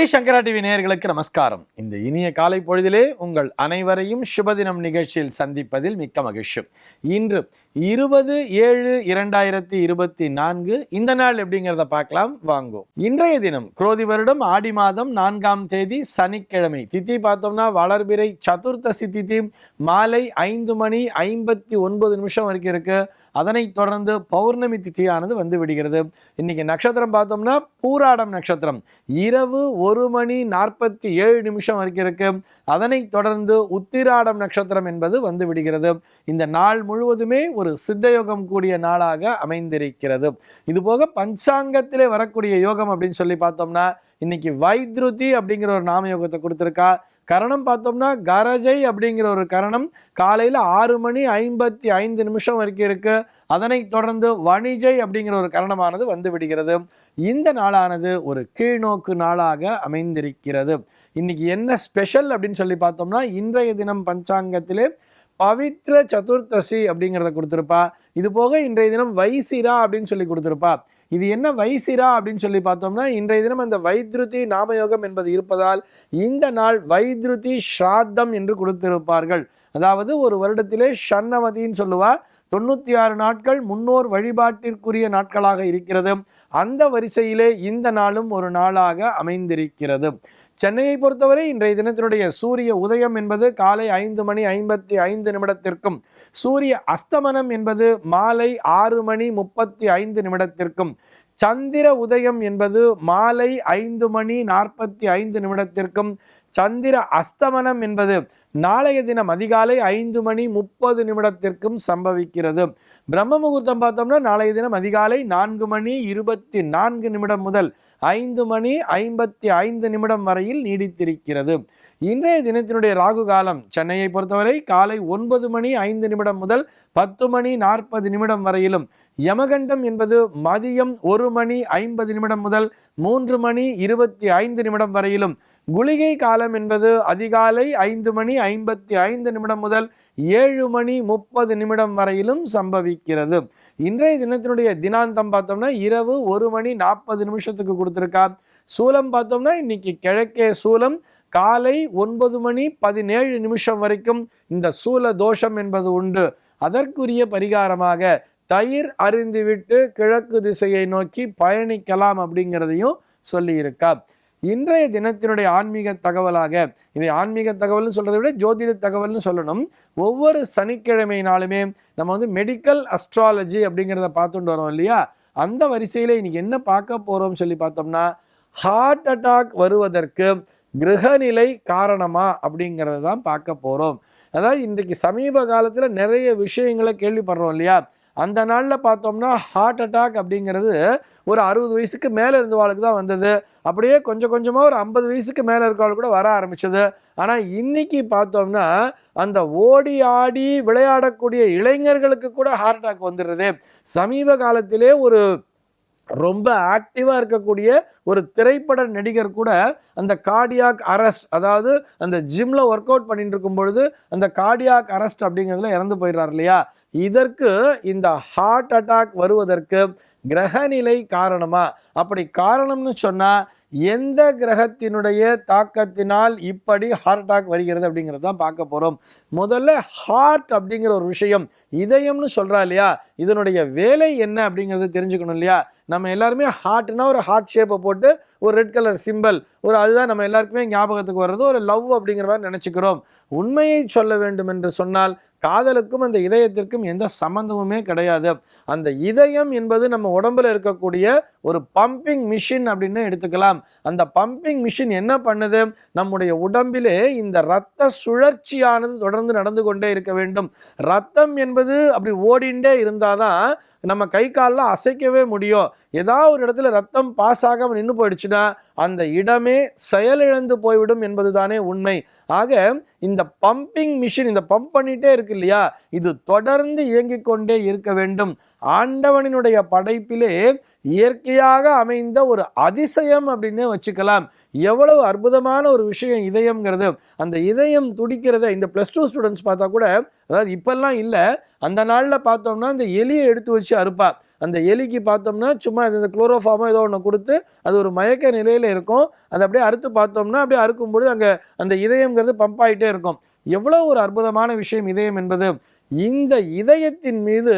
Sri Shankara TV நேயர்களுக்கு நமஸ்காரம். இந்த இனிய காலை பொழுதிலே உங்கள் அனைவரையும் சுபதினம் நிகழ்ச்சியில் சந்திப்பதில் மிக்க மகிழ்ச்சி. இன்று இருபது ஏழு இரண்டாயிரத்தி இருபத்தி நான்கு இந்த நாள் எப்படிங்கிறத பார்க்கலாம். வாங்கோ. இன்றைய தினம் குரோதி வருடம் ஆடி மாதம் நான்காம் தேதி சனிக்கிழமை. தித்தி பார்த்தோம்னா வளர்பிறை சதுர்த்தசி திதி மாலை ஐந்து மணி ஐம்பத்தி ஒன்பது நிமிஷம் வரைக்கும் இருக்குது அதனைத் தொடர்ந்து பௌர்ணமி திதியானது வந்து விடுகிறது. இன்னைக்கு நட்சத்திரம் பார்த்தோம்னா பூராடம் நட்சத்திரம். இரவு ஒரு மணி நாற்பத்தி ஏழு நிமிஷம் வரைக்கும் இருக்கு. அதனைத் தொடர்ந்து உத்திராடம் நட்சத்திரம் என்பது வந்து விடுகிறது. இந்த நாள் முழுவதுமே ஒரு சித்தயோகம் கூடிய நாளாக அமைந்திருக்கிறது. இது போக பஞ்சாங்கத்திலே வரக்கூடிய யோகம் அப்படின்னு சொல்லி பார்த்தோம்னா இன்னைக்கு வைத்ருதி அப்படிங்கிற ஒரு நாமயோகத்தை கொடுத்துருக்கா. கரணம் பார்த்தோம்னா கரஜை அப்படிங்கிற ஒரு கரணம். காலையில் ஆறு மணி ஐம்பத்தி ஐந்து நிமிஷம் வரைக்கும் இருக்கு. அதனைத் தொடர்ந்து வணிஜை அப்படிங்கிற ஒரு கரணமானது வந்து விடுகிறது. இந்த நாளானது ஒரு கீழ்நோக்கு நாளாக அமைந்திருக்கிறது. இன்னைக்கு என்ன ஸ்பெஷல் அப்படின்னு சொல்லி பார்த்தோம்னா இன்றைய தினம் பஞ்சாங்கத்திலே பவித்ர சதுர்தசி அப்படிங்கிறத கொடுத்துருப்பா. இது போக இன்றைய தினம் வைசிரா அப்படின்னு சொல்லி கொடுத்துருப்பா. இது என்ன வைசிரா அப்படின்னு சொல்லி பார்த்தோம்னா இன்றைய தினம் அந்த வைத்ருதி நாமயோகம் என்பது இருப்பதால் இந்த நாள் வைத்ருதி ஸ்ராத்தம் என்று கொடுத்திருப்பார்கள். அதாவது ஒரு வருடத்திலே ஷன்னவதின்னு சொல்லுவா தொண்ணூற்றி ஆறு நாட்கள் முன்னோர் வழிபாட்டிற்குரிய நாட்களாக இருக்கிறது. அந்த வரிசையிலே இந்த நாளும் ஒரு நாளாக அமைந்திருக்கிறது. சென்னையை பொறுத்தவரை இன்றைய தினத்தினுடைய சூரிய உதயம் என்பது காலை ஐந்து மணி ஐம்பத்தி ஐந்து நிமிடத்திற்கும் சூரிய அஸ்தமனம் என்பது மாலை ஆறு மணி முப்பத்தி ஐந்து நிமிடத்திற்கும் சந்திர உதயம் என்பது மாலை ஐந்து மணி நாற்பத்தி ஐந்து நிமிடத்திற்கும் சந்திர அஸ்தமனம் என்பது நாளைய தினம் அதிகாலை ஐந்து மணி முப்பது நிமிடத்திற்கும் சம்பவிக்கிறது. பிரம்ம முகூர்த்தம் பார்த்தோம்னா நாளைய தினம் அதிகாலை நான்கு மணி இருபத்தி நான்கு நிமிடம் முதல் ஐந்து மணி ஐம்பத்தி ஐந்து நிமிடம் வரையில் நீடித்திருக்கிறது. இன்றைய தினத்தினுடைய ராகு காலம் சென்னையை பொறுத்தவரை காலை ஒன்பது மணி ஐந்து நிமிடம் முதல் பத்து மணி நாற்பது நிமிடம் வரையிலும். யமகண்டம் என்பது மதியம் ஒரு மணி ஐம்பது நிமிடம் முதல் மூன்று மணி இருபத்தி ஐந்து நிமிடம் வரையிலும். குளிகை காலம் என்பது அதிகாலை ஐந்து மணி ஐம்பத்தி ஐந்து நிமிடம் முதல் ஏழு மணி முப்பது நிமிடம் வரையிலும் சம்பவிக்கிறது. இன்றைய தினத்தினுடைய தினாந்தம் பார்த்தோம்னா இரவு ஒரு மணி நாற்பது நிமிஷத்துக்கு கொடுத்துருக்கா சூலம் பார்த்தோம்னா இன்னைக்கு கிழக்கே சூலம் காலை ஒன்பது மணி பதினேழு நிமிஷம் வரைக்கும் இந்த சூல தோஷம் என்பது உண்டு. அதற்குரிய பரிகாரமாக தயிர் அருந்திவிட்டு கிழக்கு திசையை நோக்கி பயணிக்கலாம் அப்படிங்கிறதையும் சொல்லியிருக்கா இன்றைய தினத்தினுடைய ஆன்மீக தகவலாக இதை ஆன்மீக தகவல்னு சொல்கிறத விட ஜோதிட தகவல்னு சொல்லணும். ஒவ்வொரு சனிக்கிழமை நாளுமே நம்ம வந்து மெடிக்கல் அஸ்ட்ராலஜி அப்படிங்கிறத பார்த்துட்டு வரோம் இல்லையா? அந்த வரிசையில் இன்றைக்கி என்ன பார்க்க போகிறோம்னு சொல்லி பார்த்தோம்னா ஹார்ட் அட்டாக் வருவதற்கு கிரகநிலை காரணமா அப்படிங்கிறத தான் பார்க்க போகிறோம் அதாவது இன்றைக்கு சமீப காலத்தில் நிறைய விஷயங்களை கேள்விப்படுறோம் இல்லையா? அந்த நாளில் பார்த்தோம்னா ஹார்ட் அட்டாக் அப்படிங்கிறது ஒரு அறுபது வயசுக்கு மேலே இருந்தவாளுக்கு தான் வந்தது. அப்படியே கொஞ்சம் கொஞ்சமாக ஒரு ஐம்பது வயசுக்கு மேலே இருக்கவள் கூட வர ஆரம்பிச்சது. ஆனால் இன்னைக்கு பார்த்தோம்னா அந்த ஓடி ஆடி விளையாடக்கூடிய இளைஞர்களுக்கு கூட ஹார்ட் அட்டாக் வந்துடுறது. சமீப காலத்திலே ஒரு ரொம்ப ஆக்டிவாக இருக்கக்கூடிய ஒரு திரைப்பட நடிகர் கூட அந்த கார்டியாக் அரெஸ்ட் அதாவது அந்த ஜிம்மில் ஒர்க் அவுட் பண்ணிட்டு இருக்கும் பொழுது அந்த கார்டியாக் அரெஸ்ட் அப்படிங்கிறதுல இறந்து போயிடுறார் இல்லையா? இதற்கு இந்த ஹார்ட் அட்டாக் வருவதற்கு கிரகநிலை காரணமா? அப்படி காரணம்னு சொன்னால் எந்த கிரகத்தினுடைய தாக்கத்தினால் இப்படி ஹார்ட் அட்டாக் வருகிறது அப்படிங்கிறது தான் பார்க்க போகிறோம் முதல்ல ஹார்ட் அப்படிங்கிற ஒரு விஷயம் இதயம்னு சொல்கிறா இல்லையா? இதனுடைய வேலை என்ன அப்படிங்கிறது தெரிஞ்சுக்கணும் இல்லையா? நம்ம எல்லாருமே ஹார்ட்னா ஒரு ஹார்ட் ஷேப்பை போட்டு ஒரு ரெட் கலர் சிம்பல் ஒரு அதுதான் நம்ம எல்லாருக்குமே ஞாபகத்துக்கு வர்றது ஒரு லவ் அப்படிங்கிற மாதிரி நினச்சிக்கிறோம். உண்மையை சொல்ல வேண்டும் என்று சொன்னால் காதலுக்கும் அந்த இதயத்திற்கும் எந்த சம்பந்தமுமே கிடையாது. அந்த இதயம் என்பது நம்ம உடம்புல இருக்கக்கூடிய ஒரு பம்பிங் மிஷின் அப்படின்னு எடுத்துக்கலாம். அந்த பம்பிங் மிஷின் என்ன பண்ணுது? நம்முடைய உடம்பிலே இந்த இரத்த சுழற்சியானது தொடர்ந்து நடந்து கொண்டே இருக்க வேண்டும். ரத்தம் என்பது அப்படி ஓடிண்டே இருந்தாதான் நம்ம கை காலில் அசைக்கவே முடியும். ஏதாவது ஒரு இடத்துல ரத்தம் பாஸ் ஆகாமல் நின்று போயிடுச்சுன்னா அந்த இடமே செயலிழந்து போய்விடும் என்பதுதானே உண்மை. ஆக இந்த பம்பிங் மிஷின் இந்த பம்ப் பண்ணிகிட்டே இருக்கு இல்லையா? இது தொடர்ந்து இயங்கிக் கொண்டே இருக்க வேண்டும். ஆண்டவனினுடைய படைப்பிலே இயற்கையாக அமைந்த ஒரு அதிசயம் அப்படின்னு வச்சுக்கலாம். எவ்வளவு அற்புதமான ஒரு விஷயம் இதயம்ங்கிறது. அந்த இதயம் துடிக்கிறத இந்த ப்ளஸ் டூ ஸ்டூடெண்ட்ஸ் பார்த்தா கூட அதாவது இப்பெல்லாம் இல்லை அந்த நாளில் பார்த்தோம்னா அந்த எலியை எடுத்து வச்சு அறுப்பா. அந்த எலிக்கு பார்த்தோம்னா சும்மா இந்த குளோரோஃபார்மோ ஏதோ ஒன்று கொடுத்து அது ஒரு மயக்க நிலையில் இருக்கும். அதை அப்படியே அறுத்து பார்த்தோம்னா அப்படியே அறுக்கும்பொழுது அங்கே அந்த இதயங்கிறது பம்ப் ஆகிட்டே இருக்கும். எவ்வளோ ஒரு அற்புதமான விஷயம் இதயம் என்பது. இந்த இதயத்தின் மீது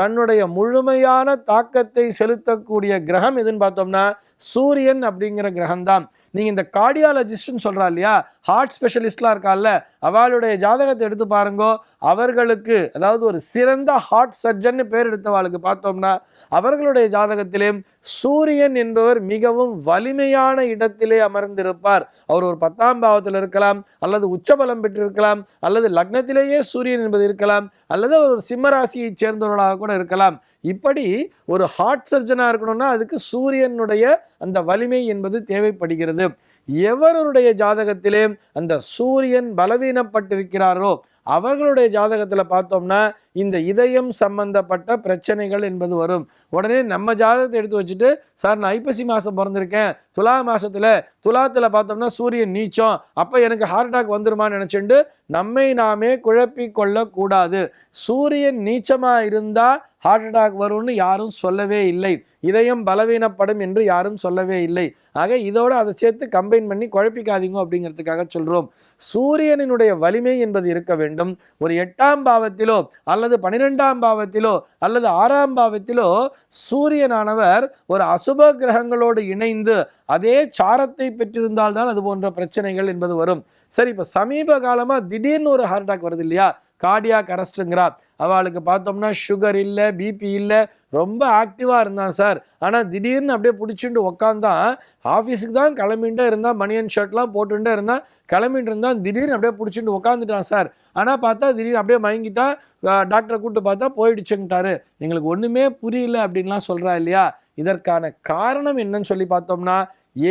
தன்னுடைய முழுமையான தாக்கத்தை செலுத்தக்கூடிய கிரகம் எதுன்னு பார்த்தோம்னா சூரியன் அப்படிங்கிற கிரகம்தான். நீங்கள் இந்த கார்டியாலஜிஸ்ட்னு சொல்கிறா இல்லையா? ஹார்ட் ஸ்பெஷலிஸ்ட்லாம் இருக்கால்ல அவளுடைய ஜாதகத்தை எடுத்து பாருங்கோ. அவர்களுக்கு அதாவது ஒரு சிறந்த ஹார்ட் சர்ஜன் பேர் எடுத்தவாளுக்கு பார்த்தோம்னா அவர்களுடைய ஜாதகத்திலே சூரியன் என்பவர் மிகவும் வலிமையான இடத்திலே அமர்ந்திருப்பார். அவர் ஒரு பத்தாம் பாவத்தில் இருக்கலாம் அல்லது உச்சபலம் பெற்றிருக்கலாம் அல்லது லக்னத்திலேயே சூரியன் என்பது இருக்கலாம் அல்லது அவர் ஒரு சிம்மராசியைச் சேர்ந்தவர்களாக கூட இருக்கலாம். இப்படி ஒரு ஹார்ட் சர்ஜனாக இருக்கணும்னா அதுக்கு சூரியனுடைய அந்த வலிமை என்பது தேவைப்படுகிறது. எவருடைய ஜாதகத்திலே அந்த சூரியன் பலவீனப்பட்டிருக்கிறாரோ அவர்களுடைய ஜாதகத்தில் பார்த்தோம்னா இந்த இதயம் சம்பந்தப்பட்ட பிரச்சனைகள் என்பது வரும். உடனே நம்ம ஜாதகத்தை எடுத்து வச்சுட்டு சார் நான் ஐப்பசி மாதம் பிறந்திருக்கேன். துலா மாதத்தில் துலாத்தில் பார்த்தோம்னா சூரியன் நீச்சம். அப்போ எனக்கு ஹார்ட் அட்டாக் வந்துருமான்னு நினச்சிண்டு நம்மை நாமே குழப்பி கொள்ளக்கூடாது. சூரியன் நீச்சமாக இருந்தால் ஹார்ட் அட்டாக் வரும்னு யாரும் சொல்லவே இல்லை. இதயம் பலவீனப்படும் என்று யாரும் சொல்லவே இல்லை. ஆக இதோடு அதை சேர்த்து கம்பைன் பண்ணி குழப்பிக்காதீங்க அப்படிங்கிறதுக்காக சொல்கிறோம் சூரியனினுடைய வலிமை என்பது இருக்க வேண்டும். ஒரு எட்டாம் பாவத்திலோ அல்லது பனிரெண்டாம் பாவத்திலோ அல்லது ஆறாம் பாவத்திலோ சூரியனானவர் ஒரு அசுப கிரகங்களோடு இணைந்து அதே சாரத்தை பெற்றிருந்தால்தான் அது போன்ற பிரச்சனைகள் என்பது வரும். சரி இப்போ சமீப காலமாக திடீர்னு ஒரு ஹார்ட் அட்டாக் வருது இல்லையா? கார்டியாக் அரெஸ்ட்டுங்கிறா அவளுக்கு பார்த்தோம்னா சுகர் இல்லை பிபி இல்லை ரொம்ப ஆக்டிவாக இருந்தான் சார் ஆனால் திடீர்னு அப்படியே பிடிச்சிட்டு உக்காந்தான் ஆஃபீஸுக்கு தான் கிளம்பிகிட்டே இருந்தான் மணியன் ஷர்ட்லாம் போட்டுட்டே இருந்தான் கிளம்பிட்டு இருந்தான் திடீர்னு அப்படியே பிடிச்சிட்டு உட்காந்துட்டான் சார் ஆனால் பார்த்தா திடீர்னு அப்படியே மயங்கிட்டா டாக்டரை கூப்பிட்டு பார்த்தா போயிடுச்சுங்கிட்டாரு எங்களுக்கு ஒன்றுமே புரியல அப்படின்லாம் சொல்கிறா இல்லையா? இதற்கான காரணம் என்னன்னு சொல்லி பார்த்தோம்னா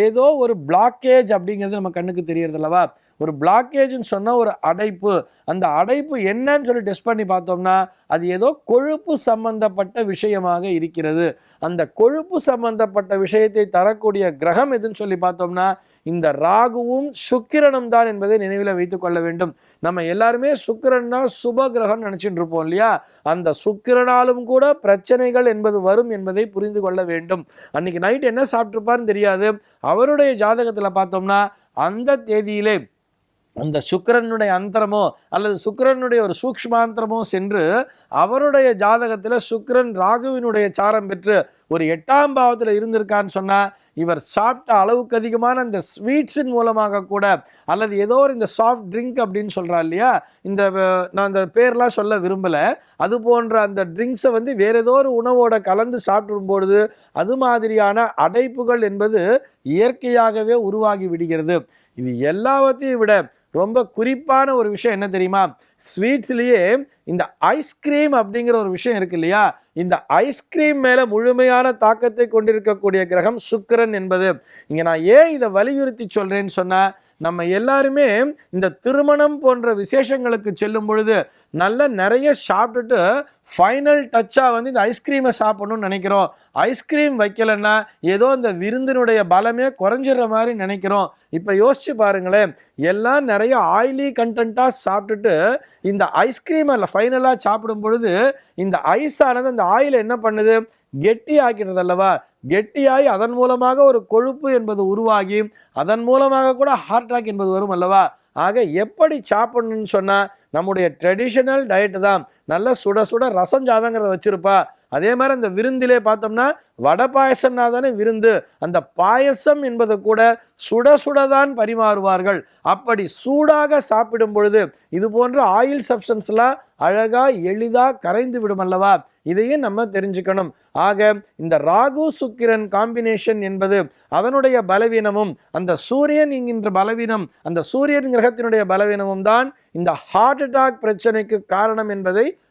ஏதோ ஒரு பிளாக்கேஜ் அப்படிங்கிறது நம்ம கண்ணுக்கு தெரியறதில்லவா? ஒரு பிளாக்கேஜ்னு சொன்னால் ஒரு அடைப்பு. அந்த அடைப்பு என்னன்னு சொல்லி டெஸ்ட் பண்ணி பார்த்தோம்னா அது ஏதோ கொழுப்பு சம்பந்தப்பட்ட விஷயமாக இருக்கிறது. அந்த கொழுப்பு சம்பந்தப்பட்ட விஷயத்தை தரக்கூடிய கிரகம் எதுன்னு சொல்லி பார்த்தோம்னா இந்த ராகுவும் சுக்கிரனும் தான் என்பதை நினைவில் வைத்துக் கொள்ள வேண்டும். நம்ம எல்லாருமே சுக்கிரன்னா சுப கிரகம் நினச்சிட்டு இருப்போம் இல்லையா? அந்த சுக்கிரனாலும் கூட பிரச்சனைகள் என்பது வரும் என்பதை புரிந்து கொள்ள வேண்டும். அன்னைக்கு நைட் என்ன சாப்பிட்ருப்பார்னு தெரியாது. அவருடைய ஜாதகத்தில் பார்த்தோம்னா அந்த தேதியிலே அந்த சுக்கரனுடைய அந்தரமோ அல்லது சுக்கிரனுடைய ஒரு சூக்ஷ்மாந்திரமோ சென்று அவருடைய ஜாதகத்தில் சுக்கரன் ராகுவினுடைய சாரம் பெற்று ஒரு எட்டாம் பாவத்தில் இருந்திருக்கான்னு சொன்னால் இவர் சாப்பிட்ட அளவுக்கு அதிகமான அந்த ஸ்வீட்ஸின் மூலமாக கூட அல்லது ஏதோ ஒரு இந்த சாஃப்ட் ட்ரிங்க் அப்படின்னு சொல்கிறா இல்லையா? இந்த நான் அந்த பேர்லாம் சொல்ல விரும்பலை. அது போன்ற அந்த ட்ரிங்க்ஸை வந்து வேறு ஏதோ ஒரு உணவோட கலந்து சாப்பிடும்பொழுது அது மாதிரியான அடைப்புகள் என்பது இயற்கையாகவே உருவாகி விடுகிறது. இது எல்லாவற்றையும் விட ரொம்ப குறிப்பான ஒரு விஷயம் என்ன தெரியுமா? ஸ்வீட்ஸ்லேயே இந்த ஐஸ்கிரீம் அப்படிங்கிற ஒரு விஷயம் இருக்கு இல்லையா? இந்த ஐஸ்கிரீம் மேலே முழுமையான தாக்கத்தை கொண்டிருக்கக்கூடிய கிரகம் சுக்கரன் என்பது. இங்கே நான் ஏன் இதை வலியுறுத்தி சொல்கிறேன்னு சொன்னால் நம்ம எல்லாருமே இந்த திருமணம் போன்ற விசேஷங்களுக்கு செல்லும் பொழுது நல்ல நிறைய சாப்பிட்டுட்டு ஃபைனல் டச்சாக வந்து இந்த ஐஸ்கிரீமை சாப்பிடணும்னு நினைக்கிறோம். ஐஸ்கிரீம் வைக்கலைன்னா ஏதோ இந்த விருந்தினுடைய பலமே குறைஞ்சிடுற மாதிரி நினைக்கிறோம். இப்போ யோசிச்சு பாருங்களேன் எல்லாம் நிறைய ஆயிலி கண்டென்ட்டாக சாப்பிட்டுட்டு இந்த ஐஸ்கிரீமை அதில் ஃபைனலாக சாப்பிடும் பொழுது இந்த ஐஸ் ஆனது அந்த ஆயில் என்ன பண்ணுது? கெட்டி அல்லவா கெட்டியாகி அதன் மூலமாக ஒரு கொழுப்பு என்பது உருவாகி அதன் மூலமாக கூட ஹார்ட் அட்டாக் என்பது வரும் அல்லவா? ஆக எப்படி சாப்பிடணும்னு சொன்னால் நம்முடைய ட்ரெடிஷனல் டயட்டு தான். நல்ல சுட சுட ரசம் சாதங்கிறத வச்சுருப்பா. அதே மாதிரி அந்த விருந்திலே பார்த்தோம்னா வடை பாயசம்னா தானே விருந்து. அந்த பாயசம் என்பது கூட சுட சுடதான் பரிமாறுவார்கள். அப்படி சூடாக சாப்பிடும் பொழுது இது போன்ற ஆயில் சப்ஸ்டன்ஸ்லாம் அழகாக எளிதாக கரைந்து விடும் அல்லவா? இதையும் நம்ம தெரிஞ்சுக்கணும். ஆக இந்த ராகு சுக்கிரன் காம்பினேஷன் என்பது அதனுடைய பலவீனமும் அந்த சூரியன் என்கின்ற பலவீனம் அந்த சூரியன் கிரகத்தினுடைய பலவீனமும் தான் இந்த ஹார்ட் அட்டாக் பிரச்சனைக்கு காரணம் என்பதை